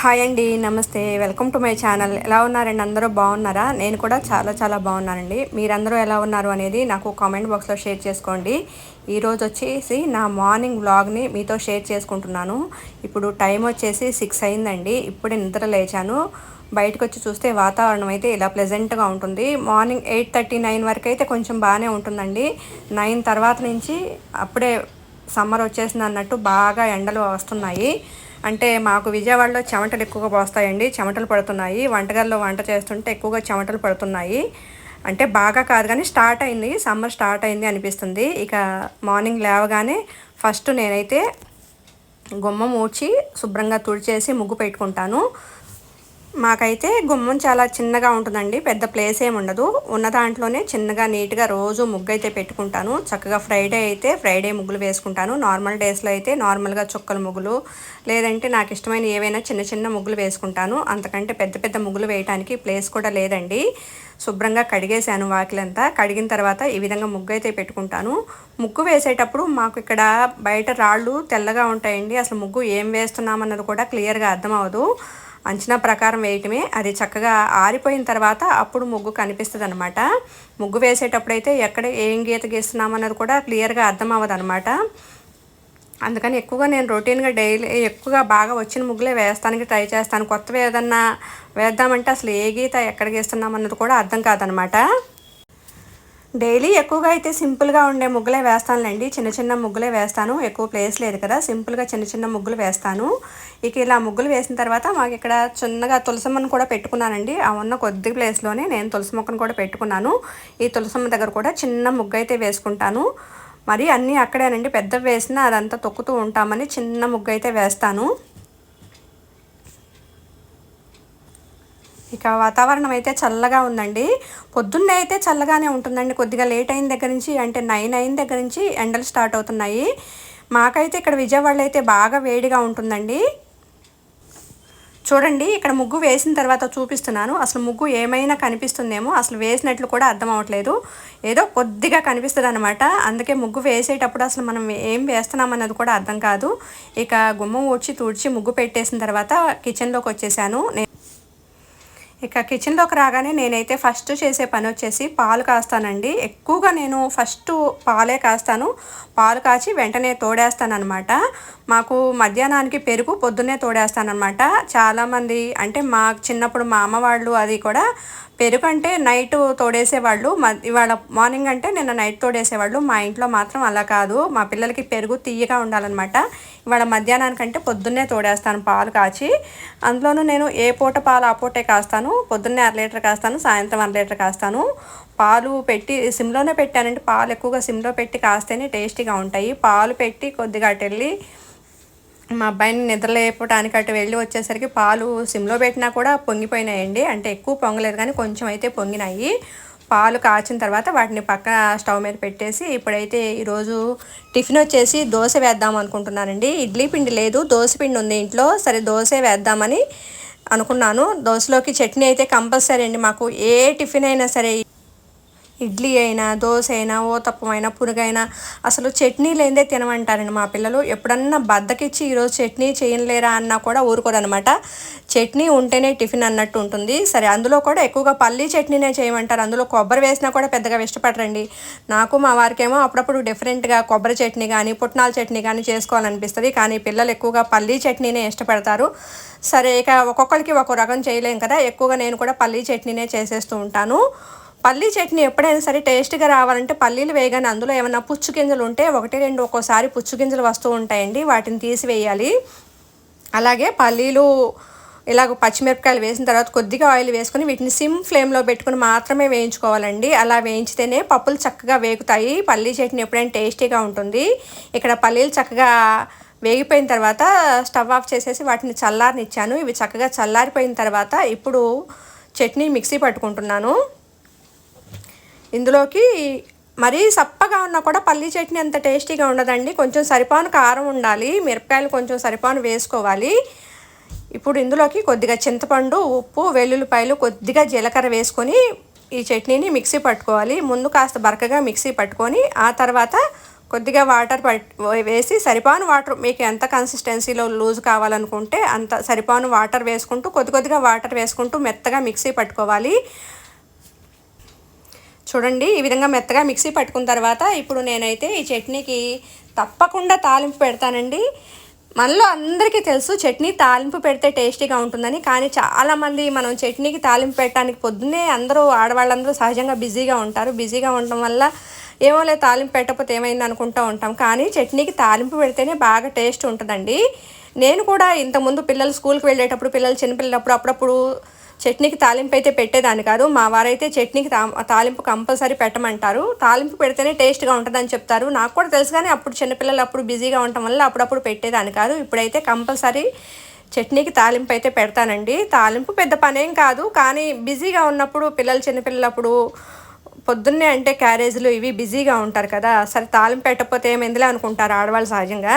Hi అండి నమస్తే. Welcome to my channel. ఎలా ఉన్నారండి? అందరూ బాగున్నారా? నేను కూడా చాలా చాలా బాగున్నానండి. మీరందరూ ఎలా ఉన్నారు అనేది నాకు కామెంట్ బాక్స్లో షేర్ చేసుకోండి. ఈరోజు వచ్చేసి నా మార్నింగ్ వ్లాగ్ని మీతో షేర్ చేసుకుంటున్నాను. ఇప్పుడు టైం వచ్చేసి సిక్స్ అయిందండి. ఇప్పుడే నిద్ర లేచాను. బయటకు వచ్చి చూస్తే వాతావరణం అయితే ఇలా ప్లెజెంట్గా ఉంటుంది. మార్నింగ్ ఎయిట్ థర్టీ నైన్ వరకు అయితే కొంచెం బాగానే ఉంటుందండి. నైన్ తర్వాత నుంచి అప్పుడే సమ్మర్ వచ్చేసింది అన్నట్టు బాగా ఎండలు వస్తున్నాయి. అంటే మాకు విజయవాడలో చెమటలు ఎక్కువగా పోస్తాయండి. చెమటలు పడుతున్నాయి. వంటగదిలో వంట చేస్తుంటే ఎక్కువగా చెమటలు పడుతున్నాయి. అంటే బాగా కాదు కానీ స్టార్ట్ అయింది. సమ్మర్ స్టార్ట్ అయింది అనిపిస్తుంది. ఇక మార్నింగ్ లేవగానే ఫస్ట్ నేనైతే గుమ్మం ఊడ్చి శుభ్రంగా తుడిచేసి ముగ్గు పెట్టుకుంటాను. మాకైతే గుమ్మం చాలా చిన్నగా ఉంటుందండి పెద్ద ప్లేస్ ఏమి ఉండదు. ఉన్న దాంట్లోనే చిన్నగా నీట్గా రోజు ముగ్గు అయితే పెట్టుకుంటాను. చక్కగా ఫ్రైడే అయితే ఫ్రైడే ముగ్గులు వేసుకుంటాను. నార్మల్ డేస్లో అయితే నార్మల్గా చుక్కల ముగ్గులు లేదంటే నాకు ఇష్టమైన ఏవైనా చిన్న చిన్న ముగ్గులు వేసుకుంటాను. అంతకంటే పెద్ద పెద్ద ముగ్గులు వేయడానికి ప్లేస్ కూడా లేదండి. శుభ్రంగా కడిగేశాను వాకిలంతా. కడిగిన తర్వాత ఈ విధంగా ముగ్గు అయితే పెట్టుకుంటాను. ముగ్గు వేసేటప్పుడు మాకు ఇక్కడ బయట రాళ్ళు తెల్లగా ఉంటాయండి. అసలు ముగ్గు ఏం వేస్తున్నామన్నది కూడా క్లియర్గా అర్థమవదు అంచనా ప్రకారం వేయటమే. అది చక్కగా ఆరిపోయిన తర్వాత అప్పుడు ముగ్గు కనిపిస్తుంది అనమాట ముగ్గు వేసేటప్పుడైతే ఎక్కడ ఏం గీత గీస్తున్నామన్నది కూడా క్లియర్గా అర్థం అవ్వదు అనమాట అందుకని ఎక్కువగా నేను రొటీన్గా డైలీ ఎక్కువగా బాగా వచ్చిన ముగ్గులే వేస్తానికి ట్రై చేస్తాను. కొత్తవి ఏదన్నా వేద్దామంటే అసలు ఏ గీత ఎక్కడ గీస్తున్నామన్నది కూడా అర్థం కాదనమాట డైలీ ఎక్కువగా అయితే సింపుల్గా ఉండే ముగ్గులే వేస్తానులేండి. చిన్న చిన్న ముగ్గులే వేస్తాను. ఎక్కువ ప్లేస్ లేదు కదా. సింపుల్గా చిన్న చిన్న ముగ్గులు వేస్తాను. ఇక ఇలా ముగ్గులు వేసిన తర్వాత మాకు ఇక్కడ చిన్నగా తులసమ్మను కూడా పెట్టుకున్నానండి. ఆ ఉన్న కొద్ది ప్లేస్లోనే నేను తులసి మొక్కను కూడా పెట్టుకున్నాను. ఈ తులసమ్మ దగ్గర కూడా చిన్న ముగ్గు అయితే వేసుకుంటాను. మరి అన్నీ అక్కడేనండి. పెద్ద వేసినా అదంతా తొక్కుతూ ఉంటామని చిన్న ముగ్గు అయితే వేస్తాను. ఇక వాతావరణం అయితే చల్లగా ఉందండి. పొద్దున్నే అయితే చల్లగానే ఉంటుందండి. కొద్దిగా లేట్ అయిన దగ్గర నుంచి అంటే నైన్ అయిన దగ్గర నుంచి ఎండలు స్టార్ట్ అవుతున్నాయి. మాకైతే ఇక్కడ విజయవాడలో అయితే బాగా వేడిగా ఉంటుందండి. చూడండి ఇక్కడ ముగ్గు వేసిన తర్వాత చూపిస్తున్నాను. అసలు ముగ్గు ఏమైనా కనిపిస్తుందేమో అసలు వేసినట్లు కూడా అర్థం అవ్వట్లేదు. ఏదో కొద్దిగా కనిపిస్తుంది అనమాట అందుకే ముగ్గు వేసేటప్పుడు అసలు మనం ఏం వేస్తున్నామన్నది కూడా అర్థం కాదు. ఇక గుమ్మం వచ్చి తుడిచి ముగ్గు పెట్టేసిన తర్వాత కిచెన్లోకి వచ్చేసాను. ఇక కిచెన్లోకి రాగానే నేనైతే ఫస్ట్ చేసే పని వచ్చేసి పాలు కాస్తానండి. ఎక్కువగా నేను ఫస్ట్ పాలే కాస్తాను. పాలు కాచి వెంటనే తోడేస్తాను అనమాట మాకు మధ్యాహ్నానికి పెరుగు పొద్దున్నే తోడేస్తానమాట చాలామంది అంటే మా చిన్నప్పుడు మా అమ్మ వాళ్ళు అది కూడా పెరుగు అంటే నైట్ తోడేసేవాళ్ళు ఇవాళ మార్నింగ్ అంటే నిన్న నైట్ తోడేసేవాళ్ళు. మా ఇంట్లో మాత్రం అలా కాదు. మా పిల్లలకి పెరుగు తీయగా ఉండాలన్నమాట. ఇవాళ మధ్యాహ్నానికంటే పొద్దున్నే తోడేస్తాను పాలు కాచి. అందులోనూ నేను ఏ పూట పాలు ఆ పూటే కాస్తాను. పొద్దున్నే అర లీటర్ కాస్తాను సాయంత్రం అర లీటర్ కాస్తాను. పాలు పెట్టి సిమ్లోనే పెట్టానంటే పాలు ఎక్కువగా సిమ్లో పెట్టి కాస్తేనే టేస్టీగా ఉంటాయి. పాలు పెట్టి కొద్దిగా అటు వెళ్ళి మా అబ్బాయిని నిద్రలేపడానికి అటు వెళ్ళి వచ్చేసరికి పాలు సిమ్లో పెట్టినా కూడా పొంగిపోయినాయండి. అంటే ఎక్కువ పొంగలేదు కానీ కొంచెం అయితే పొంగినాయి. పాలు కాచిన తర్వాత వాటిని పక్క స్టవ్ మీద పెట్టేసి ఇప్పుడైతే ఈరోజు టిఫిన్ వచ్చేసి దోశ వేద్దాం అనుకుంటున్నానండి. ఇడ్లీ పిండి లేదు దోశ పిండి ఉంది ఇంట్లో. సరే దోశ వేద్దామని అనుకున్నాను. దోశలోకి చట్నీ అయితే కంపల్సరీ అండి. మాకు ఏ టిఫిన్ అయినా సరే ఇడ్లీ అయినా దోశ అయినా ఓతప్పం అయినా పురుగైనా అసలు చట్నీ లేదే తినమంటారండి మా పిల్లలు. ఎప్పుడన్నా బద్దకిచ్చి ఈరోజు చట్నీ చేయలేరా అన్నా కూడా ఊరుకోరనమాట చట్నీ ఉంటేనే టిఫిన్ అన్నట్టు ఉంటుంది. సరే అందులో కూడా ఎక్కువగా పల్లీ చట్నీనే చేయమంటారు. అందులో కొబ్బరి వేసినా కూడా పెద్దగా ఇష్టపడరండి. నాకు మా వారికేమో అప్పుడప్పుడు డిఫరెంట్గా కొబ్బరి చట్నీ కానీ పుట్నాల చట్నీ కానీ చేసుకోవాలనిపిస్తుంది. కానీ పిల్లలు ఎక్కువగా పల్లీ చట్నీనే ఇష్టపడతారు. సరే ఇక ఒక్కొక్కరికి ఒక రకం చేయలేం కదా. ఎక్కువగా నేను కూడా పల్లీ చట్నీనే చేసేస్తూ ఉంటాను. పల్లీ చట్నీ ఎప్పుడైనా సరే టేస్ట్గా రావాలంటే పల్లీలు వేయగానే అందులో ఏమైనా పుచ్చు గింజలు ఉంటే ఒకటి రెండు ఒక్కోసారి పుచ్చు గింజలు వస్తూ ఉంటాయండి. వాటిని తీసివేయాలి. అలాగే పల్లీలు ఇలాగ పచ్చిమిరపకాయలు వేసిన తర్వాత కొద్దిగా ఆయిల్ వేసుకొని వీటిని సిమ్ ఫ్లేమ్లో పెట్టుకుని మాత్రమే వేయించుకోవాలండి. అలా వేయించితేనే పప్పులు చక్కగా వేగుతాయి. పల్లీ చట్నీ ఎప్పుడైనా టేస్టీగా ఉంటుంది. ఇక్కడ పల్లీలు చక్కగా వేగిపోయిన తర్వాత స్టవ్ ఆఫ్ చేసేసి వాటిని చల్లారనిచ్చాను. ఇవి చక్కగా చల్లారిపోయిన తర్వాత ఇప్పుడు చట్నీ మిక్సీ పట్టుకుంటున్నాను. ఇందులోకి మరీ సప్పగా ఉన్నా కూడా పల్లీ చట్నీ అంత టేస్టీగా ఉండదండి. కొంచెం సరిపాను కారం ఉండాలి. మిరపకాయలు కొంచెం సరిపాను వేసుకోవాలి. ఇప్పుడు ఇందులోకి కొద్దిగా చింతపండు ఉప్పు వెల్లుల్లిపాయలు కొద్దిగా జీలకర్ర వేసుకొని ఈ చట్నీని మిక్సీ పట్టుకోవాలి. ముందు కాస్త బరకగా మిక్సీ పట్టుకొని ఆ తర్వాత కొద్దిగా వాటర్ పట్ వేసి సరిపాను వాటర్ మీకు ఎంత కన్సిస్టెన్సీలో లూజ్ కావాలనుకుంటే అంత సరిపాను వాటర్ వేసుకుంటూ కొద్ది కొద్దిగా వాటర్ వేసుకుంటూ మెత్తగా మిక్సీ పట్టుకోవాలి. చూడండి ఈ విధంగా మెత్తగా మిక్సీ పట్టుకున్న తర్వాత ఇప్పుడు నేనైతే ఈ చట్నీకి తప్పకుండా తాలింపు పెడతానండి. మనలో అందరికీ తెలుసు చట్నీ తాలింపు పెడితే టేస్టీగా ఉంటుందని. కానీ చాలామంది మనం చట్నీకి తాలింపు పెట్టడానికి పొద్దున్నే అందరూ ఆడవాళ్ళందరూ సహజంగా బిజీగా ఉంటారు. బిజీగా ఉండటం వల్ల ఏమో లేదు తాలింపు పెట్టకపోతే ఏమైంది అనుకుంటూ ఉంటాం. కానీ చట్నీకి తాలింపు పెడితేనే బాగా టేస్ట్ ఉంటుందండి. నేను కూడా ఇంతకుముందు పిల్లలు స్కూల్కి వెళ్ళేటప్పుడు పిల్లలు చిన్నపిల్లలప్పుడు అప్పుడప్పుడు చట్నీకి తాలింపు అయితే పెట్టేదాన్ని కాదు. మా వారైతే చట్నీకి తాలింపు కంపల్సరీ పెట్టమంటారు. తాలింపు పెడితేనే టేస్ట్గా ఉంటుందని చెప్తారు. నాకు కూడా తెలుసు కానీ అప్పుడు చిన్నపిల్లలు అప్పుడు బిజీగా ఉండటం వల్ల అప్పుడప్పుడు పెట్టేదాన్ని కాదు. ఇప్పుడైతే కంపల్సరీ చట్నీకి తాలింపు అయితే పెడతానండి. తాలింపు పెద్ద పనేం కాదు. కానీ బిజీగా ఉన్నప్పుడు పిల్లలు చిన్నపిల్లలప్పుడు పొద్దున్నే అంటే క్యారేజీలు ఇవి బిజీగా ఉంటారు కదా. సరే తాలింపు పెట్టకపోతే ఏమైందిలే అనుకుంటారు ఆడవాళ్ళు సహజంగా.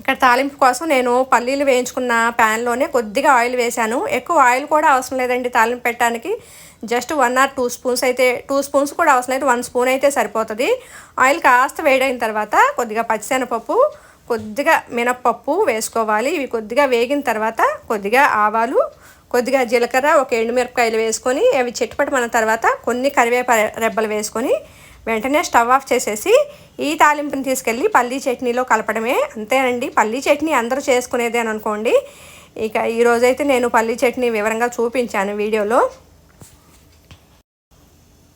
ఇక్కడ తాలింపు కోసం నేను పల్లీలు వేయించుకున్న ప్యాన్లోనే కొద్దిగా ఆయిల్ వేశాను. ఎక్కువ ఆయిల్ కూడా అవసరం లేదండి తాలింపు పెట్టడానికి. Just one or two spoons అయితే టూ స్పూన్స్ కూడా అవసరం లేదు వన్ స్పూన్ అయితే సరిపోతుంది. ఆయిల్ కాస్త వేడైన తర్వాత కొద్దిగా పచ్చిశనగపప్పు కొద్దిగా మినప్పప్పు వేసుకోవాలి. ఇవి కొద్దిగా వేగిన తర్వాత కొద్దిగా ఆవాలు కొద్దిగా జీలకర్ర ఒక ఎండుమిరపకాయలు వేసుకొని అవి చిట్టుపట్టమన్న తర్వాత కొన్ని కరివేప రెబ్బలు వేసుకొని వెంటనే స్టవ్ ఆఫ్ చేసేసి ఈ తాలింపుని తీసుకెళ్ళి పల్లీ చట్నీలో కలపడమే. అంతేనండి పల్లీ చట్నీ అందరూ చేసుకునేదే అని అనుకోండి. ఇక ఈరోజైతే నేను పల్లీ చట్నీ వివరంగా చూపించాను వీడియోలో.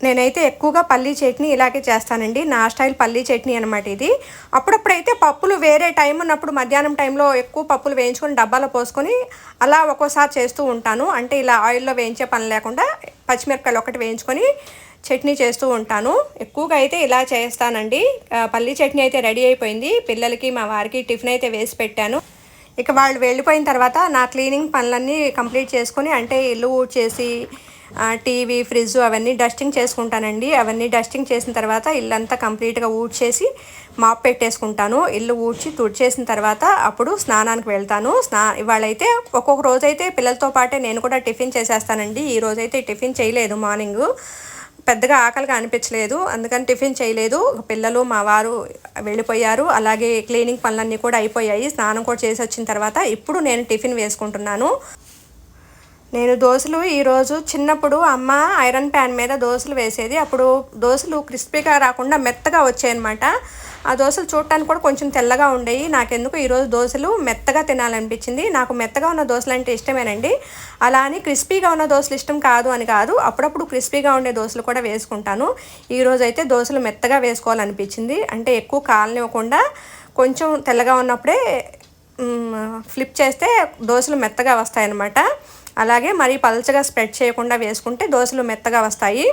నేనైతే ఎక్కువగా పల్లీ చట్నీ ఇలాగే చేస్తానండి. నా స్టైల్ పల్లీ చట్నీ అనమాట ఇది. అప్పుడప్పుడైతే పప్పులు వేరే టైం ఉన్నప్పుడు మధ్యాహ్నం టైంలో ఎక్కువ పప్పులు వేయించుకొని డబ్బాలో పోసుకొని అలా ఒక్కోసారి చేస్తూ ఉంటాను. అంటే ఇలా ఆయిల్లో వేయించే పని లేకుండా పచ్చిమిరపకాయలు ఒకటి వేయించుకొని చట్నీ చేస్తూ ఉంటాను. ఎక్కువగా అయితే ఇలా చేస్తానండి. పల్లి చట్నీ అయితే రెడీ అయిపోయింది. పిల్లలకి మా వారికి టిఫిన్ అయితే వేసి పెట్టాను. ఇక వాళ్ళు వెళ్ళిపోయిన తర్వాత నా క్లీనింగ్ పనులన్నీ కంప్లీట్ చేసుకొని అంటే ఇల్లు ఊడ్చేసి టీవీ ఫ్రిడ్జ్ అవన్నీ డస్టింగ్ చేసుకుంటానండి. అవన్నీ డస్టింగ్ చేసిన తర్వాత ఇల్లంతా కంప్లీట్గా ఊడ్చేసి మాప్ పెట్టేసుకుంటాను. ఇల్లు ఊడ్చి తుడిచేసిన తర్వాత అప్పుడు స్నానానికి వెళ్తాను. స్నా ఇవాళైతే ఒక్కొక్క రోజైతే పిల్లలతో పాటే నేను కూడా టిఫిన్ చేసేస్తానండి. ఈ రోజైతే టిఫిన్ చేయలేదు మార్నింగ్. పెద్దగా ఆకలిగా అనిపించలేదు. అందుకని టిఫిన్ చేయలేదు. పిల్లలు మా వారు వెళ్ళిపోయారు. అలాగే క్లీనింగ్ పనులన్నీ కూడా అయిపోయాయి. స్నానం కూడా చేసి వచ్చిన తర్వాత ఇప్పుడు నేను టిఫిన్ వేసుకుంటున్నాను. నేను దోశలు ఈరోజు చిన్నప్పుడు అమ్మ ఐరన్ ప్యాన్ మీద దోశలు వేసేది. అప్పుడు దోశలు క్రిస్పీగా రాకుండా మెత్తగా వచ్చాయన్నమాట. ఆ దోశలు చూడటానికి కూడా కొంచెం తెల్లగా ఉండేవి నాకెందుకు ఈరోజు దోశలు మెత్తగా తినాలనిపించింది. నాకు మెత్తగా ఉన్న దోశలు అంటే ఇష్టమేనండి. అలా అని క్రిస్పీగా ఉన్న దోశలు ఇష్టం కాదు అని కాదు. అప్పుడప్పుడు క్రిస్పీగా ఉండే దోశలు కూడా వేసుకుంటాను. ఈరోజు అయితే దోశలు మెత్తగా వేసుకోవాలనిపించింది. అంటే ఎక్కువ కాలనివ్వకుండా కొంచెం తెల్లగా ఉన్నప్పుడే ఫ్లిప్ చేస్తే దోశలు మెత్తగా వస్తాయన్నమాట. అలాగే మరీ పలచగా స్ప్రెడ్ చేయకుండా వేసుకుంటే దోశలు మెత్తగా వస్తాయి.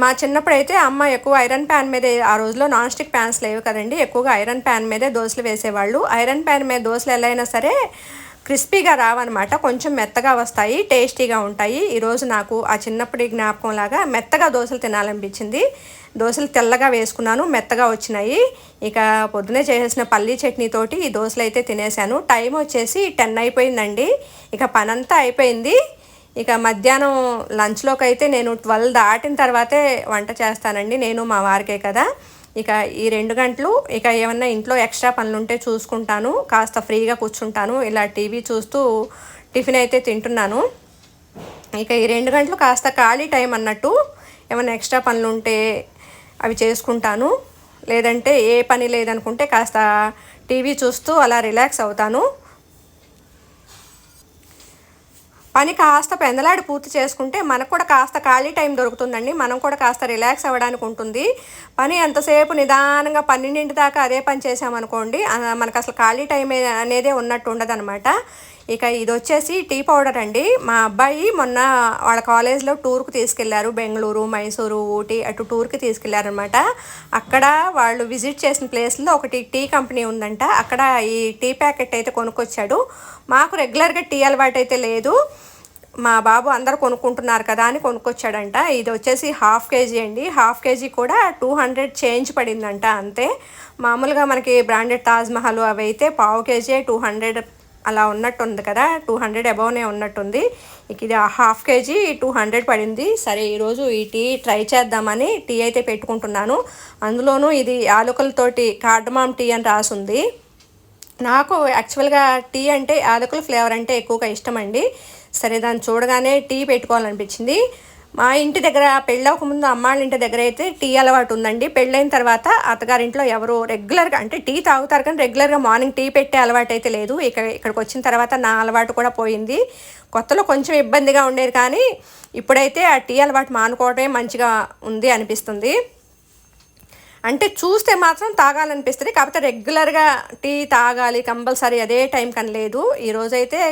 మా చిన్నప్పుడు అయితే అమ్మ ఎక్కువ ఐరన్ ప్యాన్ మీదే ఆ రోజులో నాన్ స్టిక్ ప్యాన్స్ లేవు కదండి. ఎక్కువగా ఐరన్ ప్యాన్ మీదే దోశలు వేసేవాళ్ళు. ఐరన్ ప్యాన్ మీద దోశలు ఎలా అయినా సరే క్రిస్పీగా రావన్నమాట. కొంచెం మెత్తగా వస్తాయి టేస్టీగా ఉంటాయి. ఈరోజు నాకు ఆ చిన్నప్పటి జ్ఞాపకం లాగా మెత్తగా దోశలు తినాలనిపించింది. దోశలు తెల్లగా వేసుకున్నాను మెత్తగా వచ్చినాయి. ఇక పొద్దునే చేసేసిన పల్లీ చట్నీతోటి ఈ దోశలు అయితే తినేసాను టైం వచ్చేసి టెన్ అయిపోయిందండి. ఇక పనంతా అయిపోయింది. ఇక మధ్యాహ్నం లంచ్లోకి అయితే నేను ట్వెల్వ్ దాటిన తర్వాతే వంట చేస్తానండి. నేను మా వారికే కదా. ఇక ఈ రెండు గంటలు ఇక ఏమన్నా ఇంట్లో ఎక్స్ట్రా పనులు ఉంటే చూసుకుంటాను. కాస్త ఫ్రీగా కూర్చుంటాను. ఇలా టీవీ చూస్తూ టిఫిన్ అయితే తింటున్నాను. ఇక ఈ రెండు గంటలు కాస్త ఖాళీ టైం అన్నట్టు ఏమైనా ఎక్స్ట్రా పనులు ఉంటే అవి చేసుకుంటాను. లేదంటే ఏ పని లేదనుకుంటే కాస్త టీవీ చూస్తూ అలా రిలాక్స్ అవుతాను. పని కాస్త పెందలాడి పూర్తి చేసుకుంటే మనకు కూడా కాస్త ఖాళీ టైం దొరుకుతుందండి. మనం కూడా కాస్త రిలాక్స్ అవ్వడానికి ఉంటుంది. పని ఎంతసేపు నిదానంగా పన్నెండింటి దాకా అదే పని చేసామనుకోండి మనకు అసలు ఖాళీ టైం అనేదే ఉన్నట్టు ఉండదనమాట ఇక ఇది వచ్చేసి టీ పౌడర్ అండి. మా అబ్బాయి మొన్న వాళ్ళ కాలేజ్లో టూర్కి తీసుకెళ్ళారు. బెంగళూరు మైసూరు ఊటీ అటు టూర్కి తీసుకెళ్ళారనమాట అక్కడ వాళ్ళు విజిట్ చేసిన ప్లేస్లో ఒకటి టీ కంపెనీ ఉందంట. అక్కడ ఈ టీ ప్యాకెట్ అయితే కొనుక్కొచ్చాడు. మాకు రెగ్యులర్గా టీ అలవాటు అయితే లేదు. మా బాబు అందరు కొనుక్కుంటున్నారు కదా అని కొనుక్కొచ్చాడంట. ఇది వచ్చేసి హాఫ్ కేజీ అండి. హాఫ్ కేజీ కూడా టూ హండ్రెడ్ చేంజ్ పడిందంట అంతే. మామూలుగా మనకి బ్రాండెడ్ తాజ్ మహల్ అవి అయితే పావు కేజీ టూ హండ్రెడ్ అలా ఉన్నట్టు ఉంది కదా టూ హండ్రెడ్ అబౌవ్నే ఉన్నట్టుంది. ఇక ఇది హాఫ్ కేజీ టూ హండ్రెడ్ పడింది. సరే ఈరోజు ఈ టీ ట్రై చేద్దామని టీ అయితే పెట్టుకుంటున్నాను. అందులోనూ ఇది యాలకులతోటి కార్డమామ్ టీ అని రాసుంది. నాకు యాక్చువల్గా టీ అంటే యాలకుల ఫ్లేవర్ అంటే ఎక్కువగా ఇష్టం అండి. సరే దాన్ని చూడగానే టీ పెట్టుకోవాలనిపించింది. మా ఇంటి దగ్గర పెళ్ళవక ముందు అమ్మాళ్ళ ఇంటి దగ్గర అయితే టీ అలవాటు ఉందండి. పెళ్ళైన తర్వాత అత్తగారింట్లో ఎవరు రెగ్యులర్గా అంటే టీ తాగుతారు కానీ రెగ్యులర్గా మార్నింగ్ టీ పెట్టే అలవాటు అయితే లేదు. ఇక్కడ ఇక్కడికి వచ్చిన తర్వాత నా అలవాటు కూడా పోయింది. కొత్తలో కొంచెం ఇబ్బందిగా ఉండేది కానీ ఇప్పుడైతే ఆ టీ అలవాటు మానుకోవడమే మంచిగా ఉంది అనిపిస్తుంది. అంటే చూస్తే మాత్రం తాగాలనిపిస్తుంది. కాకపోతే రెగ్యులర్గా టీ తాగాలి కంపల్సరీ అదే టైం కని లేదు. ఈరోజైతే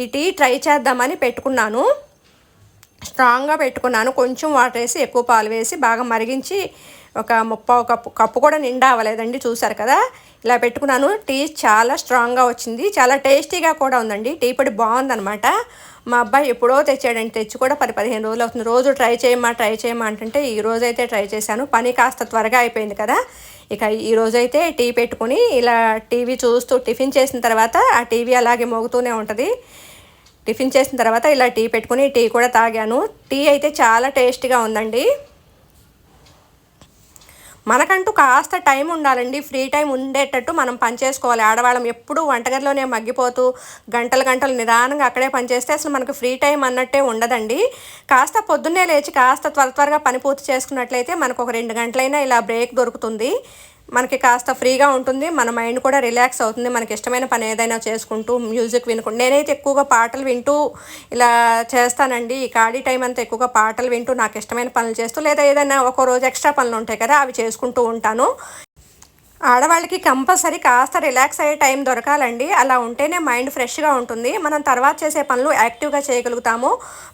ఈ టీ ట్రై చేద్దామని పెట్టుకున్నాను. స్ట్రాంగ్గా పెట్టుకున్నాను. కొంచెం వాటర్ వేసి ఎక్కువ పాలు వేసి బాగా మరిగించి ఒక ముప్పావు కప్పు కప్పు కూడా నిండా అవ్వలేదండి చూసారు కదా? ఇలా పెట్టుకున్నాను. టీ చాలా స్ట్రాంగ్గా వచ్చింది. చాలా టేస్టీగా కూడా ఉందండి. టీ పొడి బాగుందనమాట మా అబ్బాయి ఎప్పుడో తెచ్చాడండి. తెచ్చి కూడా పది పదిహేను రోజులు అవుతుంది. రోజు ట్రై చేయమా ట్రై చేయమా అంటే ఈ రోజైతే అయితే ట్రై చేశాను. పని కాస్త త్వరగా అయిపోయింది కదా? ఇక ఈ రోజైతే టీ పెట్టుకుని ఇలా టీవీ చూస్తూ టిఫిన్ చేసిన తర్వాత ఆ టీవీ అలాగే మోగుతూనే ఉంటుంది. టిఫిన్ చేసిన తర్వాత ఇలా టీ పెట్టుకుని టీ కూడా తాగాను. టీ అయితే చాలా టేస్టీగా ఉందండి. మనకంటూ కాస్త టైం ఉండాలండి. ఫ్రీ టైం ఉండేటట్టు మనం పనిచేసుకోవాలి ఆడవాళ్ళం ఎప్పుడూ వంటగదిలోనే మగ్గిపోతూ గంటలు గంటలు నిదానంగా అక్కడే పనిచేస్తే అసలు మనకు ఫ్రీ టైం అన్నట్టే ఉండదండి. కాస్త పొద్దున్నే లేచి కాస్త త్వర త్వరగా పని పూర్తి చేసుకున్నట్లయితే మనకు ఒక రెండు గంటలైనా ఇలా బ్రేక్ దొరుకుతుంది. మనకి కాస్త ఫ్రీగా ఉంటుంది మన మైండ్ కూడా రిలాక్స్ అవుతుంది మనకి ఇష్టమైన పని ఏదైనా చేసుకుంటూ మ్యూజిక్ వినుకుంటూ. నేనైతే ఎక్కువగా పాటలు వింటూ ఇలా చేస్తానండి. ఈ ఖాళీ టైం అంతా ఎక్కువగా పాటలు వింటూ నాకు ఇష్టమైన పనులు చేస్తూ లేదా ఏదైనా ఒక రోజు ఎక్స్ట్రా పనులు ఉంటాయి కదా అవి చేసుకుంటూ ఉంటాను. ఆడవాళ్ళకి కంపల్సరీ కాస్త రిలాక్స్ అయ్యే టైం దొరకాలండి. అలా ఉంటేనే మైండ్ ఫ్రెష్గా ఉంటుంది. మనం తర్వాత చేసే పనులు యాక్టివ్గా చేయగలుగుతాము.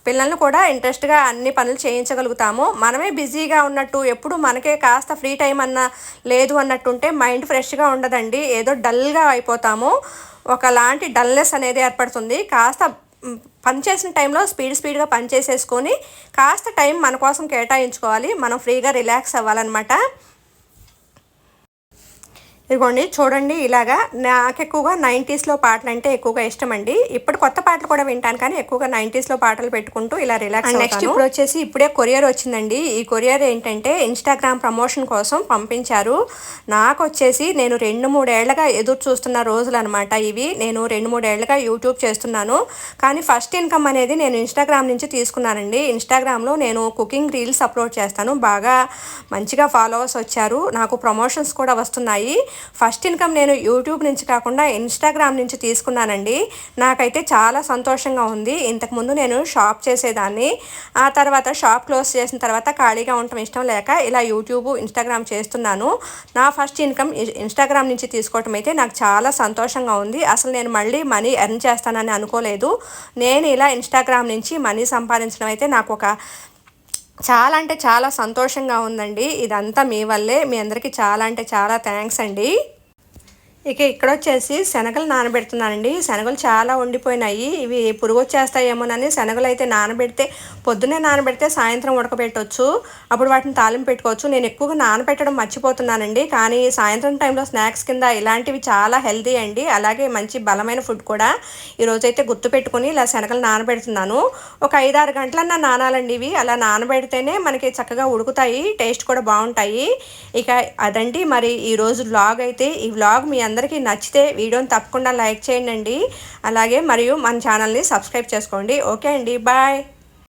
పిల్లల్ని కూడా ఇంట్రెస్ట్గా అన్ని పనులు చేయించగలుగుతాము. మనమే బిజీగా ఉన్నట్టు ఎప్పుడు మనకే కాస్త ఫ్రీ టైం అన్న లేదు అన్నట్టుంటే మైండ్ ఫ్రెష్గా ఉండదండి. ఏదో డల్గా అయిపోతాము. ఒకలాంటి డల్నెస్ అనేది ఏర్పడుతుంది. కాస్త పనిచేసిన టైంలో స్పీడ్ స్పీడ్గా పని చేసేసుకొని కాస్త టైం మన కోసం కేటాయించుకోవాలి. మనం ఫ్రీగా రిలాక్స్ అవ్వాలన్నమాట. ఇదిగోండి చూడండి ఇలాగా నాకు ఎక్కువగా నైంటీస్లో పాటలు అంటే ఎక్కువగా ఇష్టం అండి ఇప్పుడు కొత్త పాటలు కూడా వింటాను కానీ ఎక్కువగా నైంటీస్లో పాటలు పెట్టుకుంటూ ఇలా రిలాక్స్ నెక్స్ట్ ఇప్పుడు వచ్చేసి ఇప్పుడే కొరియర్ వచ్చిందండి. ఈ కొరియర్ ఏంటంటే ఇన్స్టాగ్రామ్ ప్రమోషన్ కోసం పంపించారు. నాకు వచ్చేసి నేను రెండు మూడేళ్ళుగా ఎదురు చూస్తున్న రోజులు అనమాట ఇవి. నేను రెండు మూడేళ్ళుగా యూట్యూబ్ చేస్తున్నాను. కానీ ఫస్ట్ ఇన్కమ్ అనేది నేను ఇన్స్టాగ్రామ్ నుంచి తీసుకున్నానండి. ఇన్స్టాగ్రామ్లో నేను కుకింగ్ రీల్స్ అప్లోడ్ చేస్తాను. బాగా మంచిగా ఫాలోవర్స్ వచ్చారు. నాకు ప్రమోషన్స్ కూడా వస్తున్నాయి. ఫస్ట్ ఇన్కమ్ నేను యూట్యూబ్ నుంచి కాకుండా ఇన్స్టాగ్రామ్ నుంచి తీసుకున్నానండి. నాకైతే చాలా సంతోషంగా ఉంది. ఇంతకుముందు నేను షాప్ చేసేదాన్ని. ఆ తర్వాత షాప్ క్లోజ్ చేసిన తర్వాత ఖాళీగా ఉండటం ఇష్టం లేక ఇలా యూట్యూబ్ ఇన్స్టాగ్రామ్ చేస్తున్నాను. నా ఫస్ట్ ఇన్కమ్ ఇన్స్టాగ్రామ్ నుంచి తీసుకోవటం అయితే నాకు చాలా సంతోషంగా ఉంది. అసలు నేను మళ్ళీ మనీ ఎర్న్ చేస్తానని అనుకోలేదు. నేను ఇలా ఇన్స్టాగ్రామ్ నుంచి మనీ సంపాదించడం అయితే నాకు ఒక చాలా అంటే చాలా సంతోషంగా ఉందండి. ఇదంతా మీ వల్లే. మీ అందరికీ చాలా అంటే చాలా థ్యాంక్స్ అండి. ఇక ఇక్కడ వచ్చేసి శనగలు నానబెడుతున్నానండి. శనగలు చాలా ఉండిపోయినాయి. ఇవి పురుగు వచ్చేస్తాయేమోనని శనగలు అయితే నానబెడితే పొద్దున్నే నానబెడితే సాయంత్రం ఉడకబెట్టవచ్చు అప్పుడు వాటిని తాలింపు పెట్టుకోవచ్చు. నేను ఎక్కువగా నానబెట్టడం మర్చిపోతున్నానండి. కానీ సాయంత్రం టైంలో స్నాక్స్ కింద ఇలాంటివి చాలా హెల్తీ అండి. అలాగే మంచి బలమైన ఫుడ్ కూడా. ఈరోజైతే గుర్తు పెట్టుకుని ఇలా శనగలు నానబెడుతున్నాను. ఒక ఐదారు గంటలన్నా నానాలండి ఇవి. అలా నానబెడితేనే మనకి చక్కగా ఉడుకుతాయి టేస్ట్ కూడా బాగుంటాయి. ఇక అదండి మరి ఈరోజు వ్లాగ్ అయితే. ఈ వ్లాగ్ మీ అందరికీ నచ్చితే వీడియోని తప్పకుండా లైక్ చేయండి. అలాగే మరియు మన ఛానల్ని సబ్స్క్రైబ్ చేసుకోండి. ఓకే అండి బాయ్.